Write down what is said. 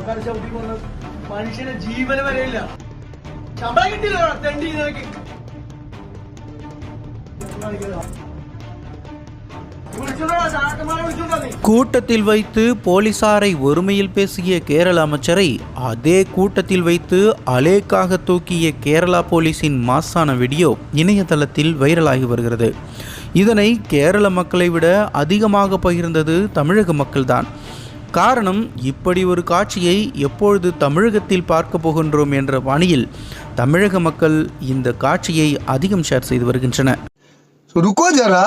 ആൾക്കാർ ചവിട്ടി കൊന്ന് മനുഷ്യന്റെ ജീവന് വരെയില്ല ശമ്പളം കിട്ടിയില്ല തെണ്ടി നിനക്ക് വിളിച്ചോടാ ചാക്കന്മാരെ വിളിച്ചോണ്ടാ നീ கூட்டத்தில் வைத்து போலீசாரை ஒருமையில் பேசிய கேரள அமைச்சரை அதே கூட்டத்தில் வைத்து அலேக்காக தூக்கிய கேரளா போலீசின் மாசான வீடியோ இணையதளத்தில் வைரலாகி வருகிறது இதனை கேரள மக்களை விட அதிகமாக பகிர்ந்தது தமிழக மக்கள்தான் காரணம் இப்படி ஒரு காட்சியை எப்பொழுது தமிழகத்தில் பார்க்க போகின்றோம் என்ற பணியில் தமிழக மக்கள் இந்த காட்சியை அதிகம் ஷேர் செய்து வருகின்றனர். ருக்கோ ஜரா?